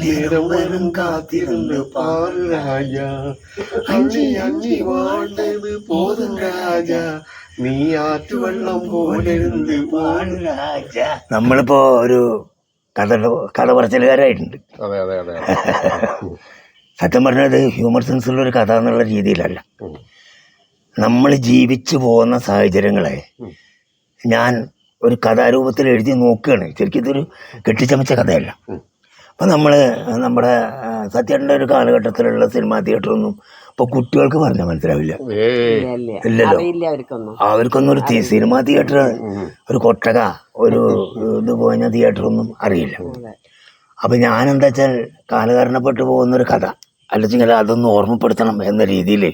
നേരം വരും കാത്തിരുന്ന് പാറു രാജ അഞ്ചി അഞ്ചി വാണ്ടത് പോതും രാജ. നീ ആറ്റുവെള്ളം പോലിരുന്ന് പാടു രാജ നമ്മളിപ്പോ ഒരു കഥ കഥ പറച്ചിലുകാരായിട്ടുണ്ട്. അതെ അതെ അതെ. സത്യം പറഞ്ഞത് ഹ്യൂമർ സെൻസ് ഉള്ള ഒരു കഥ എന്നുള്ള രീതിയിലല്ല. നമ്മൾ ജീവിച്ചു പോകുന്ന സാഹചര്യങ്ങളെ ഞാൻ ഒരു കഥാരൂപത്തിൽ എഴുതി നോക്കുകയാണ്. ശരിക്കും ഇതൊരു കെട്ടിച്ചമച്ച കഥയല്ല. അപ്പം നമ്മൾ നമ്മുടെ സത്യേട്ടന്റെ ഒരു കാലഘട്ടത്തിലുള്ള സിനിമാ തിയേറ്ററൊന്നും ഇപ്പോൾ കുട്ടികൾക്ക് പറഞ്ഞാൽ മനസ്സിലാവില്ല. ഇല്ലല്ലോ. അവർക്കൊന്നും. ഒരു സിനിമാ തിയേറ്റർ ഒരു കൊട്ടക ഒരു ഇത് പോഞ്ഞ തിയേറ്ററൊന്നും അറിയില്ല. അപ്പൊ എന്താ വെച്ചാൽ കാലകരണപ്പെട്ടു പോകുന്ന ഒരു കഥ അല്ലെങ്കിൽ അതൊന്ന് ഓർമ്മപ്പെടുത്തണം എന്ന രീതിയിൽ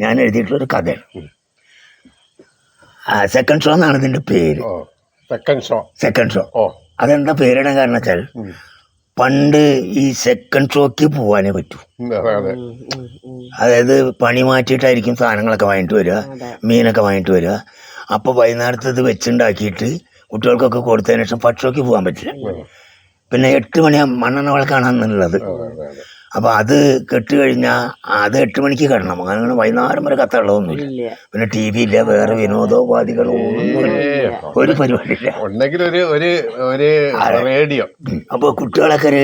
ഞാൻ എഴുതിയിട്ടുള്ളൊരു കഥയാണ്. സെക്കൻഡ് ഷോ എന്നാണ് ഇതിന്റെ പേര്. സെക്കൻഡ് ഷോ സെക്കൻഡ് ഷോ അതെന്താ പേരിടാൻ കാരണം വെച്ചാൽ. പണ്ട് ഈ സെക്കൻഡ് ഷോക്ക് പോവാനേ പറ്റൂ. അതായത് പണി മാറ്റിയിട്ടായിരിക്കും സാധനങ്ങളൊക്കെ വാങ്ങിട്ട് വരിക. മീനൊക്കെ വാങ്ങിട്ട് വരിക. അപ്പോൾ വൈകുന്നേരത്ത് ഇത് വെച്ചുണ്ടാക്കിയിട്ട് കുട്ടികൾക്കൊക്കെ കൊടുത്തതിന് ശേഷം ഷോക്ക് പോകാൻ പറ്റില്ല. പിന്നെ എട്ട് മണി മണ്ണെണ്ണ അതെ അതെ. അപ്പോൾ അത് കെട്ട് കഴിഞ്ഞാൽ അത് എട്ട് മണിക്ക് കിടണം. അങ്ങനെ വൈകുന്നേരം വരെ കത്തുള്ളതൊന്നുമില്ല പിന്നെ ടി വി ഇല്ല വേറെ വിനോദോപാധികളോ ഒന്നുമില്ല. ഒരു പരിപാടിയില്ല. ഉണ്ടെങ്കിൽ ഒരു ഒരു ഒരു റേഡിയോ. അപ്പോൾ കുട്ടികളൊക്കെ ഒരു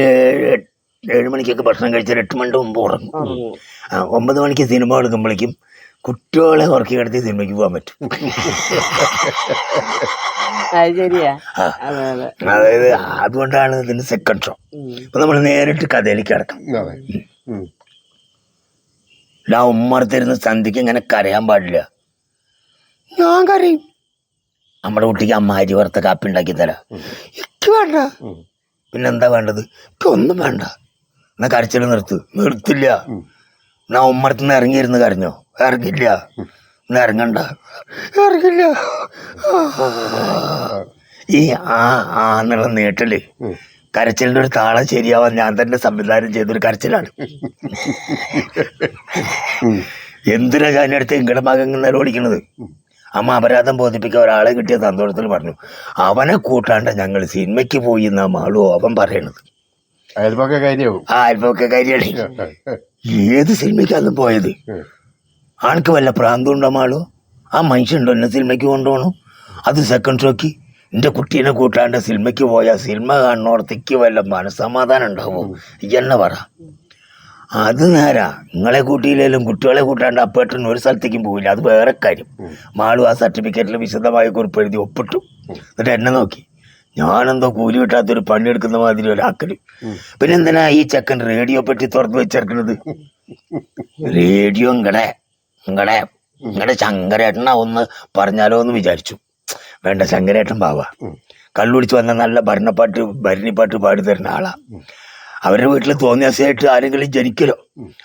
ഏഴ് മണിക്കൊക്കെ ഭക്ഷണം കഴിച്ചാൽ എട്ട് മണിക്ക് മുമ്പ് ഉറങ്ങും. ഉറങ്ങും. ഒമ്പത് മണിക്ക് സിനിമ എടുക്കുമ്പോഴേക്കും കുട്ടികളെ ഉറക്കി കിടത്തി സിനിമയ്ക്ക് പോകാൻ പറ്റും. അത് ശരിയാ ആ. അതെ അതെ. അതായത് അതുകൊണ്ടാണ് ഇതിന് സെക്കൻഡ് ഷോ ഇപ്പൊ അപ്പൊ നമ്മൾ നേരിട്ട് കഥയിലേക്ക് കിടക്കാം. ഞാൻ. ആ ഉമ്മർത്തിരുന്ന് സന്ധ്യക്ക് ഇങ്ങനെ കരയാൻ പാടില്ല. ഞാൻ കരയും. നമ്മുടെ കുട്ടിക്ക് അമ്മ അരി വറുത്ത കാപ്പി ഉണ്ടാക്കി തരാം. എനിക്ക് വേണ്ട. പിന്നെന്താ വേണ്ടത്? ഇപ്പൊ ഒന്നും വേണ്ട. എന്നാ കരച്ചിൽ നിർത്ത്. നിർത്തില്ല. ഉം. എന്നാ ഉമ്മറത്തുനിന്ന് ഇറങ്ങിയിരുന്ന് കരഞ്ഞോ. ഇറങ്ങില്ല ഇന്ന് ഇറങ്ങണ്ട. ഇറങ്ങില്ല ഈ ആ ആ എന്നുള്ള നീട്ടൽ. കരച്ചിലിന്റെ ഒരു താളം ശരിയാവാൻ ഞാൻ തന്നെ സംവിധാനം ചെയ്തൊരു കരച്ചിലാണ്. എന്തിനാ ഞാൻ അടുത്ത് ഇങ്ങടെ മകൻ ഓടിക്കണത്? അമ്മ അപരാധം ബോധിപ്പിക്കാൻ ഒരാളെ കിട്ടിയ സന്തോഷത്തിൽ പറഞ്ഞു. അവനെ കൂട്ടാണ്ട് ഞങ്ങൾ സിനിമയ്ക്ക് പോയി എന്നാ മാളു അവൻ പറയണത്. അയൽപ്പൊക്കെ കാര്യവും ആ അയൽപ്പൊക്കെ കാര്യമാണ് ഏത് സിനിമയ്ക്കാന്ന് പോയത്? ആൾക്ക് വല്ല പ്രാന്തമുണ്ടോ മാളു? ആ മനുഷ്യനുണ്ടോ എന്നെ സിനിമയ്ക്ക് കൊണ്ടുപോകണു? അത് സെക്കൻഡ് ഷോക്ക്. എന്റെ കുട്ടീനെ കൂട്ടാണ്ട് സിനിമയ്ക്ക് പോയാൽ സിനിമ കാണുന്നോടത്തേക്ക് വല്ല മനസ്സമാധാനം ഉണ്ടാവും? എന്നെ പറ. അത് നേരാ. നിങ്ങളെ കൂട്ടിയില്ലേലും കുട്ടികളെ കൂട്ടാണ്ട് അപ്പേട്ടൻ ഒരു സ്ഥലത്തേക്കും പോയില്ല അത് വേറെ കാര്യം. മാളു ആ സർട്ടിഫിക്കറ്റിൽ വിശദമായ കുറിപ്പ് എഴുതി ഒപ്പിട്ടു. എന്നിട്ട് എന്നെ നോക്കി. ഞാനെന്തോ കൂലി കിട്ടാത്തൊരു പണിയെടുക്കുന്ന മാതിരി ഒരാക്കൽ പിന്നെ എന്തിനാ ഈ ചെക്കൻ റേഡിയോ പറ്റി തുറന്നു വെച്ചേർക്കണത് റേഡിയോ ഇങ്ങടെ ഇങ്ങടെ ഇങ്ങടെ ശങ്കരേട്ടനാ ഒന്ന് പറഞ്ഞാലോ എന്ന് വിചാരിച്ചു. വേണ്ട ശങ്കരേട്ടൻ പാവ. കള്ളുടിച്ച് വന്ന നല്ല ഭരണപ്പാട്ട് ഭരണിപ്പാട്ട് പാടി തരുന്ന ആളാ. അവരുടെ വീട്ടിൽ തോന്നിയാസയായിട്ട് ആരെങ്കിലും ജനിക്കലോ?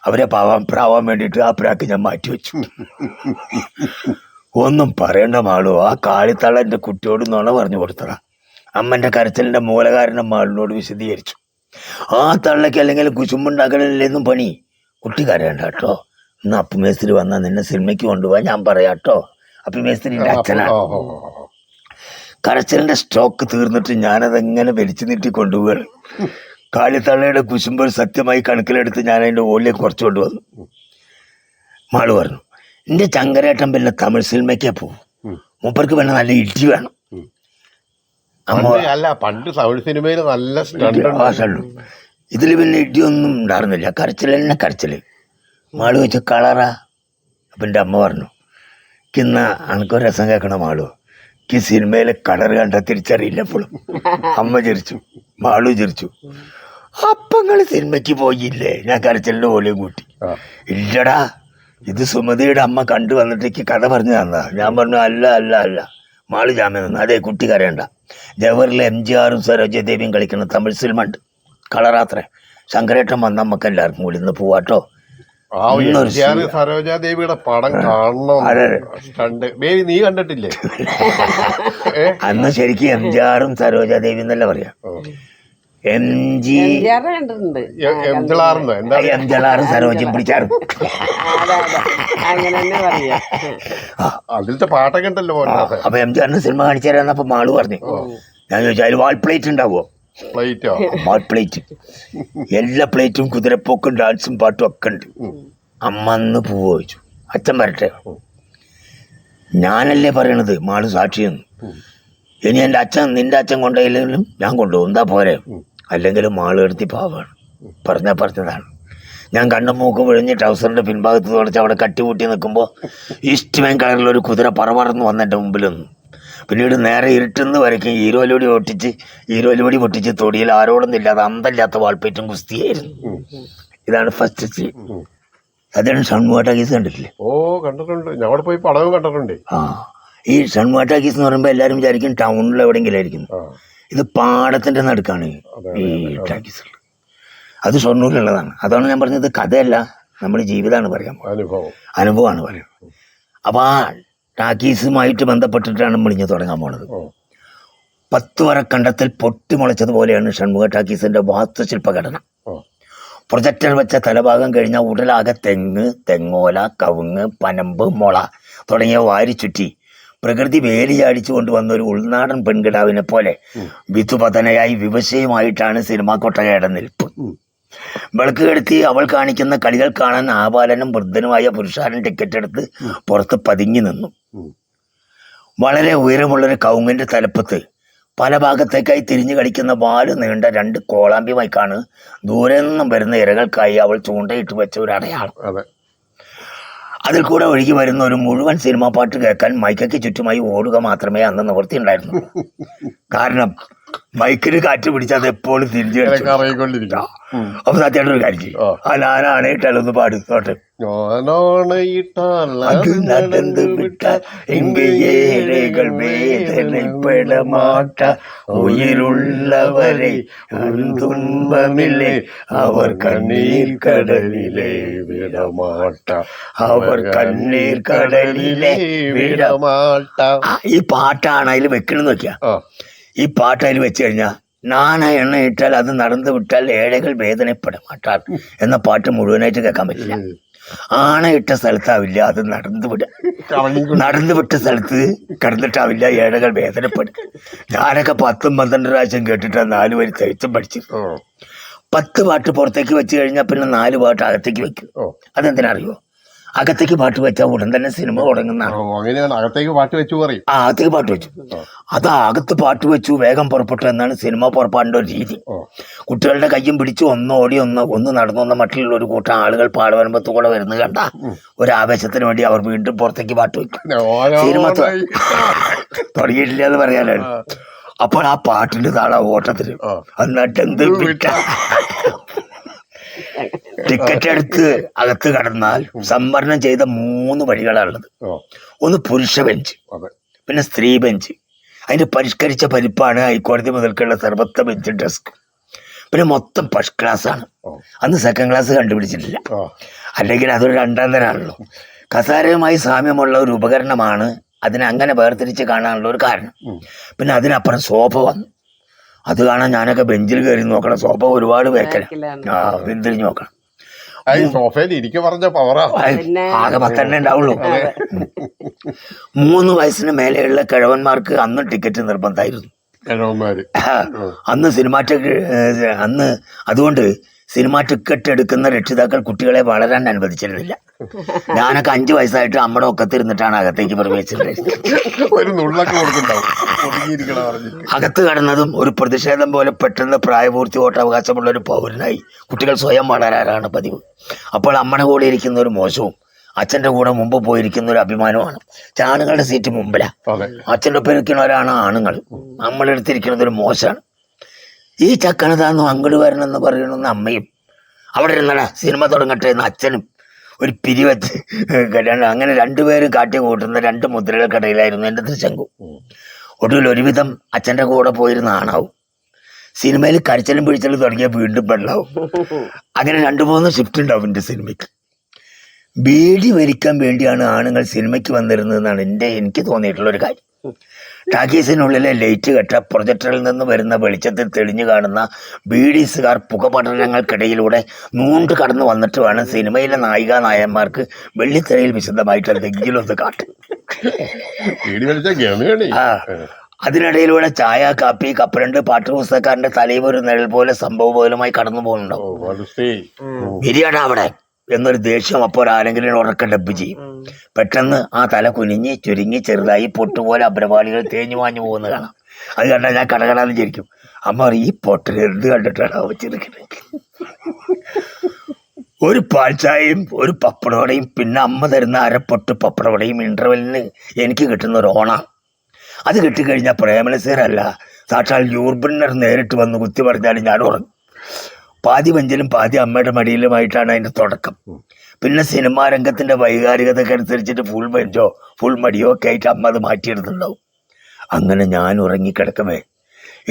അവരെ പാവാൻ പ്രാവാൻ വേണ്ടിയിട്ട് ആ പ്രാക്ക് ഞാൻ മാറ്റി വെച്ചു. ഒന്നും പറയേണ്ട മാളോ ആ കാളിത്തള എന്റെ കുട്ടിയോട് നുണ പറഞ്ഞു കൊടുത്തതാ. അമ്മന്റെ കരച്ചിലിന്റെ മൂലകാരനെ മാളിനോട് വിശദീകരിച്ചു. ആ തള്ളയ്ക്ക് അല്ലെങ്കിൽ കുശുമ്പുണ്ടാക്കലില്ലെന്നും പണി. കുട്ടി കരയണ്ട കേട്ടോ. ഇന്ന് അപ്പുമേസ്ത്രി വന്നാൽ നിന്നെ സിനിമയ്ക്ക് കൊണ്ടുപോകാൻ ഞാൻ പറയാം കേട്ടോ. അച്ഛനാണ് ഓ, ഓ. കരച്ചിലിന്റെ സ്റ്റോക്ക് തീർന്നിട്ട് ഞാനതെങ്ങനെ വലിച്ചു നീട്ടി കൊണ്ടുപോവാണ്? കാളിത്തള്ളയുടെ കുശുമ്പ് സത്യമായി കണക്കിലെടുത്ത് ഞാൻ അതിന്റെ ഓലിയെ കുറച്ച് കൊണ്ടുവന്നു. മാൾ പറഞ്ഞു എന്റെ ചങ്കരേട്ടൻ പിന്നെ തമിഴ് സിനിമയ്ക്കേ പോവും. മൂപ്പർക്ക് വേണം നല്ല ഇടി വേണം. അല്ല പണ്ട് തമിഴ് സിനിമയിൽ നല്ല സ്റ്റണ്ട് ഇതിൽ പിന്നെ ഇടിയൊന്നും ഉണ്ടായിരുന്നില്ല. കരച്ചിൽ തന്നെ കരച്ചിൽ മാൾ വെച്ച് കളറാ? അപ്പം എന്റെ അമ്മ പറഞ്ഞു കിന്ന അനക്കൊരു രസം കേൾക്കണം മാളു. ഈ സിനിമയിലെ കളർ കണ്ട തിരിച്ചറിയില്ല എപ്പോഴും. അമ്മ ചിരിച്ചു മാളു ചിരിച്ചു. അപ്പങ്ങൾ സിനിമയ്ക്ക് പോയില്ലേ? ഞാൻ കരച്ചിലിന്റെ ഓലയും കൂട്ടി. ഇല്ലടാ ഇത് സുമതിയുടെ അമ്മ കണ്ടു വന്നിട്ടേക്ക് കഥ പറഞ്ഞു തന്നതാ. ഞാൻ പറഞ്ഞു അല്ല അല്ല അല്ല. മാൾ ജാമ്യം നിന്ന് അതേ കുട്ടി കരയണ്ട ജവഹറിലെ എം ജി ആറും സരോജദേവിയും കളിക്കുന്ന തമിഴ് സിനിമ ഉണ്ട്. കളറാത്രേ. ശങ്കരേട്ടൻ വന്ന നമുക്ക് എല്ലാവർക്കും കൂടി ഇന്ന് പോവാട്ടോ സരോജാദേവിയുടെ പടം കാണണം. നീ കണ്ടിട്ടില്ലേ? അന്ന് ശരിക്കും എം ജി ആറും സരോജാദേവി എന്നല്ല പറയാ. M G. കണ്ടിട്ടുണ്ട്. എ- എം ജളാറുണ്ടോ എന്താ സരോജയും പിടിച്ചാറും അതെ അതെ. അങ്ങനെ തന്നെ പറയാ. അതിലത്തെ പാട്ടൊക്കെ ഉണ്ടല്ലോ മോഹൻദാസ് അപ്പൊ എം ജി ആറിന് സിനിമ കാണിച്ചു തരാന്നപ്പോ മാൾ പറഞ്ഞു. ഞാൻ ചോദിച്ചു അതിൽ വാൾ പ്ലേറ്റ് ഉണ്ടാവോ? പ്ലേറ്റോ? മാൾ പ്ലേറ്റ്. എല്ലാ പ്ലേറ്റും കുതിരപ്പോക്കും ഡാൻസും പാട്ടും ഒക്കെ ഉണ്ട്. അമ്മ അന്ന് പൂവ് വെച്ചു. അച്ഛൻ വരട്ടെ. ഞാനല്ലേ പറയണത്? മാൾ സാക്ഷിയെന്ന്. ഇനി എന്റെ അച്ഛൻ നിന്റെ അച്ഛൻ കൊണ്ടുപോയില്ലെങ്കിലും ഞാൻ കൊണ്ടുപോകും. എന്താ പോരെ? അല്ലെങ്കിലും മാളുകടത്തി പാവാണ് പറഞ്ഞാൽ പറഞ്ഞതാണ്. ഞാൻ കണ്ണും മൂക്കും വിഴിഞ്ഞ് ട്രൗസറിന്റെ പിൻഭാഗത്ത് തുടച്ച് അവിടെ കട്ടികൂട്ടി നിൽക്കുമ്പോൾ ഈസ്റ്റ് മെയിൻ കളറിലൊരു കുതിര പറപറന്ന് വന്നെന്റെ നിന്നു പിന്നീട് നേരെ ഇരുട്ടെന്ന് വരയ്ക്കും ഈരോലോടി ഒട്ടിച്ച് ഈരോലോടി പൊട്ടിച്ച് തൊടിയിൽ ആരോടൊന്നും ഇല്ലാതെ അന്തല്ലാത്ത വാൾപ്പേറ്റും കുസ്തിയായിരുന്നു. ഇതാണ് ഫസ്റ്റ് സീൻ അതാണ് ഷൺമുട്ടാക്കീസ് കേസ് കണ്ടിട്ടില്ലേ? ഓ കണ്ടിട്ടുണ്ട്. ഞാൻ അവിടെ പോയി പടവും കണ്ടിട്ടുണ്ട്. ആ. ഈ ഷൺമുട്ടാക്കീസ് എന്ന് പറയുമ്പോൾ എല്ലാവരും വിചാരിക്കും ടൗണിൽ എവിടെയെങ്കിലും ആയിരിക്കും. ഇത് പാടത്തിന്റെ നടുക്കാണ് ഈ ടാക്കീസ് അത് ഷൊർണൂരിലുള്ളതാണ്. അതാണ് ഞാൻ പറഞ്ഞത്. കഥയല്ല. നമ്മുടെ ജീവിതമാണ് പറയാൻ അനുഭവം. അനുഭവമാണ് പറയുന്നത് അപ്പോൾ ആ ടാക്കീസുമായിട്ട് ബന്ധപ്പെട്ടിട്ടാണ് നമ്മളിഞ്ഞ് തുടങ്ങാൻ പോണത്. പത്ത് വര കണ്ടത്തിൽ പൊട്ടിമുളച്ചതുപോലെയാണ് ഷൺമുഖ ടാക്കീസിന്റെ വാസ്തുശില്പഘടന പ്രൊജക്ടർ വെച്ച തലഭാഗം കഴിഞ്ഞ ഉടലാകെ തെങ്ങ് തെങ്ങോല കവുങ്ങ് പനമ്പ് മുള തുടങ്ങിയ വാരി ചുറ്റി പ്രകൃതി വേലിയാടിച്ചു കൊണ്ടുവന്ന ഒരു ഉൾനാടൻ പെൺകിടാവിനെ പോലെ വിധുപതനയായി വിവശയുമായിട്ടാണ് സിനിമാ കൊട്ടകയുടെ നിൽപ്പ്. വിളക്കുകെടുത്തി വിളക്ക് കെടുത്തി അവൾ കാണിക്കുന്ന കളികൾ കാണാൻ ആബാലനും വൃദ്ധനുമായ പുരുഷാരൻ ടിക്കറ്റ് എടുത്ത് പുറത്ത് പതുങ്ങി നിന്നു. വളരെ ഉയരമുള്ളൊരു കൗങ്ങിന്റെ തലപ്പത്ത് പല ഭാഗത്തേക്കായി തിരിഞ്ഞു കളിക്കുന്ന വാൽ നീണ്ട രണ്ട് കോളാമ്പിയുമായിക്കാണ് ദൂരെ നിന്നും വരുന്ന ഇരകൾക്കായി അവൾ ചൂണ്ടയിട്ട് വെച്ച ഒരു അടയാളം. അതിൽ കൂടെ ഒഴുകി വരുന്ന ഒരു മുഴുവൻ സിനിമാ പാട്ട് കേൾക്കാൻ മൈക്കയ്ക്ക് ചുറ്റുമായി ഓടുക മാത്രമേ അന്ന് നിവൃത്തി നിവൃത്തിയുണ്ടായിരുന്നു കാരണം മൈക്കിന് കാറ്റ് പിടിച്ചാൽ എപ്പോഴും തിരിച്ചു. അപ്പൊ സത്യമായിട്ടൊരു ഒരു കാര്യം ചെയ്യും. ആ. ഞാനാണ് ഇട്ടാലൊന്ന് പാടി. ഞാനാണയിട്ടാൽ அது நடந்து விட்டால் இங்கு ஏழைகள் வேதனைப்பட மாட்டார் உயிருள்ளவரை ஒரு துன்பமில்லை அவர் கண்ணீர் கடலிலே വിടമാട്ട അവർ കണ്ണീർ കടലിലെ വിട വിടമാട്ട ആ, ഈ പാട്ടാണ് അതിൽ വെക്കണമെന്ന് വെക്കുക ആ ഈ പാട്ട് അതിൽ വെച്ച് കഴിഞ്ഞാൽ നാണ എണ്ണ ഇട്ടാൽ അത് നടന്നു വിട്ടാൽ ഏഴകൾ വേദനപ്പെട മാട്ടാർ എന്ന പാട്ട് മുഴുവനായിട്ട് കേൾക്കാൻ പറ്റില്ല ആണ ഇട്ട സ്ഥലത്താവില്ല അത് നടന്നു വിടുക നടന്നു വിട്ട സ്ഥലത്ത് കിടന്നിട്ടാവില്ല ഏഴകൾ വേദനപ്പെടും. ഞാനൊക്കെ പത്തും പന്ത്രണ്ട് പ്രാവശ്യം കേട്ടിട്ട് നാല് വരി തയ്ച്ചും പഠിച്ചു പത്ത് പാട്ട് പുറത്തേക്ക് വെച്ച് കഴിഞ്ഞാൽ പിന്നെ നാല് പാട്ട് അകത്തേക്ക് വെക്കും. ഓ. അതെന്തിനാ അറിയോ അകത്തേക്ക് പാട്ട് വെച്ചാൽ ഉടൻ തന്നെ സിനിമ തുടങ്ങുന്നതാണ് ഓ, അങ്ങനെയാണ്. അകത്തേക്ക് പാട്ട് വെച്ചു പറയും. ആ അകത്തേക്ക് പാട്ട് വെച്ചു. അത് അകത്ത് പാട്ട് വെച്ചു വേഗം പുറപ്പെട്ടു എന്നാണ് സിനിമ പുറപ്പാടിന്റെ ഒരു രീതി. കുട്ടികളുടെ കയ്യും പിടിച്ച് ഒന്ന് ഓടി ഒന്ന് ഒന്ന് നടന്നു വന്ന മറ്റുള്ള ഒരു കൂട്ടം ആളുകൾ പാടുവരമ്പത്ത് കൂടെ വരുന്നത് കണ്ട? ഒരു ആവേശത്തിന് വേണ്ടി അവർ വീണ്ടും പുറത്തേക്ക് പാട്ട് വെക്കും. സിനിമ തുടങ്ങിയിട്ടില്ല എന്ന് പറയാനാണ്. അപ്പോൾ ആ പാട്ടിന്റെ താള ഓട്ടത്തിന് ആ. എന്നിട്ട് എന്ത് വിട്ട. ടിക്കറ്റ് എടുത്ത് അകത്ത് കടന്നാൽ സംവരണം ചെയ്ത മൂന്ന് വഴികളാണ് ഉള്ളത്. ഒന്ന് പുരുഷ ബെഞ്ച് പിന്നെ സ്ത്രീ ബെഞ്ച്. അതിന്റെ പരിഷ്കരിച്ച പരിപ്പാണ് ഹൈക്കോടതി മുതൽക്കുള്ള സർവത്ത ബെഞ്ച് ഡെസ്ക്. പിന്നെ മൊത്തം ഫസ്റ്റ് ക്ലാസ് ആണ്. അന്ന് സെക്കൻഡ് ക്ലാസ് കണ്ടുപിടിച്ചിട്ടില്ല. അല്ലെങ്കിൽ അതൊരു രണ്ടാം തരാണല്ലോ. കസാരയുമായി സാമ്യമുള്ള ഒരു ഉപകരണമാണ് അതിനെ അങ്ങനെ വേർതിരിച്ച് കാണാനുള്ള ഒരു കാരണം. പിന്നെ അതിനപ്പുറം ശോഭ വന്നു. അത് കാണാൻ ഞാനൊക്കെ ബെഞ്ചിൽ കയറി നോക്കണം. സോഫ ഒരുപാട് വേക്കല. ആ പിന്തിരിഞ്ഞ് നോക്കണം. സോഫയിൽ ഇരിക്കെ പറഞ്ഞ പവറാ. ആകെ പത്തെണ്ണേ ഉണ്ടാവുള്ളൂ. മൂന്ന് വയസ്സിന് മേലെയുള്ള കിഴവന്മാർക്ക് അന്ന് ടിക്കറ്റ് നിർബന്ധമായിരുന്നു. അന്ന് സിനിമാറ്റ അന്ന് അതുകൊണ്ട് സിനിമാ ടിക്കറ്റ് എടുക്കുന്ന രക്ഷിതാക്കൾ കുട്ടികളെ വളരാൻ അനുവദിച്ചിരുന്നില്ല. ഞാനൊക്കെ അഞ്ചു വയസ്സായിട്ട് അമ്മയുടെ ഒക്കത്തിരുന്നിട്ടാണ് അകത്തേക്ക് പ്രവേശിച്ചത് അകത്ത് കടന്നതും ഒരു പ്രതിഷേധം പോലെ പെട്ടെന്ന് പ്രായപൂർത്തി വോട്ടവകാശമുള്ള ഒരു പൗരനായി. കുട്ടികൾ സ്വയം വളരാനാണ് പതിവ്. അപ്പോൾ അമ്മയുടെ കൂടെ ഇരിക്കുന്ന ഒരു മോശവും അച്ഛന്റെ കൂടെ മുമ്പ് പോയിരിക്കുന്ന ഒരു അഭിമാനമാണ് ആണുങ്ങളുടെ സീറ്റ് മുമ്പിലാണ് അച്ഛന്റെ അച്ഛന്റെ ഒപ്പം ഇരിക്കുന്നവരാണ് ആണുങ്ങൾ നമ്മളെടുത്തിരിക്കുന്നത് ഒരു മോശമാണ്. ഈ ചക്കനതാന്ന് അങ്ങോട്ട് വരണമെന്ന് പറയണമെന്ന് അമ്മയും. അവിടെ ഇരുന്നടാ സിനിമ തുടങ്ങട്ടെ എന്ന് അച്ഛനും ഒരു പിരിവച്ച് അങ്ങനെ രണ്ടുപേരും കാട്ടി കൂട്ടുന്ന രണ്ട് മുദ്രകൾക്കിടയിലായിരുന്നു എന്റെ തൃശങ്കു ഒടുവിൽ ഒരുവിധം അച്ഛന്റെ കൂടെ പോയിരുന്ന ആണാവും. സിനിമയിൽ കരച്ചിലും പിഴിച്ചലും തുടങ്ങിയ വീണ്ടും പെണ്ണാവും. അങ്ങനെ രണ്ട് മൂന്ന് ഷിഫ്റ്റ് ഉണ്ടാവും എന്റെ സിനിമയ്ക്ക്. ബീഡി വലിക്കാൻ വേണ്ടിയാണ് ആണുങ്ങൾ സിനിമയ്ക്ക് വന്നിരുന്നതെന്നാണ് എന്റെ എനിക്ക് തോന്നിയിട്ടുള്ള ഒരു കാര്യം. ടാക്കീസിനുള്ളിലെ ലൈറ്റ് കെട്ട പ്രൊജക്ടറിൽ നിന്ന് വരുന്ന വെളിച്ചത്തിൽ തെളിഞ്ഞു കാണുന്ന ബീഡീസുകാർ പുകപടലങ്ങൾക്കിടയിലൂടെ നൂണ്ട് കടന്നു വന്നിട്ട് വേണം സിനിമയിലെ നായിക നായന്മാർക്ക് വെള്ളിത്തിരയിൽ വിശദമായിട്ട് എന്തെങ്കിലും ഒന്ന് കാട്ടും. ആ അതിനിടയിലൂടെ ചായ കാപ്പി കപ്പലുണ്ട് പാട്ട് പുസ്തകക്കാരന്റെ തലയിൽ ഒരു നിഴൽ പോലെ സംഭവ പോലുമായി കടന്നു ഓ പോകുന്നുണ്ടാവും അവിടെ. എന്നൊരു ദേഷ്യം അപ്പോൾ ആരെങ്കിലും ഉറക്ക ഡബ്ബ് ചെയ്യും. പെട്ടെന്ന് ആ തല കുനിഞ്ഞ് ചുരുങ്ങി ചെറുതായി പൊട്ടുപോലെ അഭ്രപാളികൾ തേഞ്ഞു വാഞ്ഞു പോകുന്ന കാണാം. അത് കണ്ടാൽ ഞാൻ കടകടാന്ന് ചിരിക്കും അമ്മ ഈ പൊട്ടൽ എന്ത് കണ്ടിട്ടാണ് വെച്ചിരിക്കുന്നത് ഒരു പാൽച്ചായയും ഒരു പപ്പടവടയും പിന്നെ അമ്മ തരുന്ന അരപ്പൊട്ട് പപ്പടവടയും ഇന്റർവെല്ലിന് എനിക്ക് കിട്ടുന്ന ഒരു ഓണ. അത് കിട്ടിക്കഴിഞ്ഞാൽ പ്രേമലസീരല്ല. സാക്ഷാൽ യൂർബിന്നർ നേരിട്ട് വന്ന് കുത്തി പറഞ്ഞാലും ഞാൻ ഉറങ്ങും. പാതി വഞ്ചലും പാതി അമ്മയുടെ മടിയിലുമായിട്ടാണ് അതിന്റെ തുടക്കം. പിന്നെ സിനിമാ രംഗത്തിന്റെ വൈകാരികതയ്ക്ക് അനുസരിച്ചിട്ട് ഫുൾ ബെഞ്ചോ ഫുൾ മടിയോ ഒക്കെ ആയിട്ട് അമ്മ അത് മാറ്റിയെടുത്തിട്ടുണ്ടാവും. അങ്ങനെ ഞാൻ ഉറങ്ങിക്കിടക്കമേ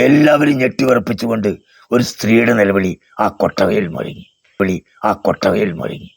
എല്ലാവരും ഞെട്ടി ഉറപ്പിച്ചുകൊണ്ട് ഒരു സ്ത്രീയുടെ നിലവിളി ആ കൊട്ടവയിൽ മുഴങ്ങി. വിളി ആ കൊട്ടവയിൽ മുഴങ്ങി.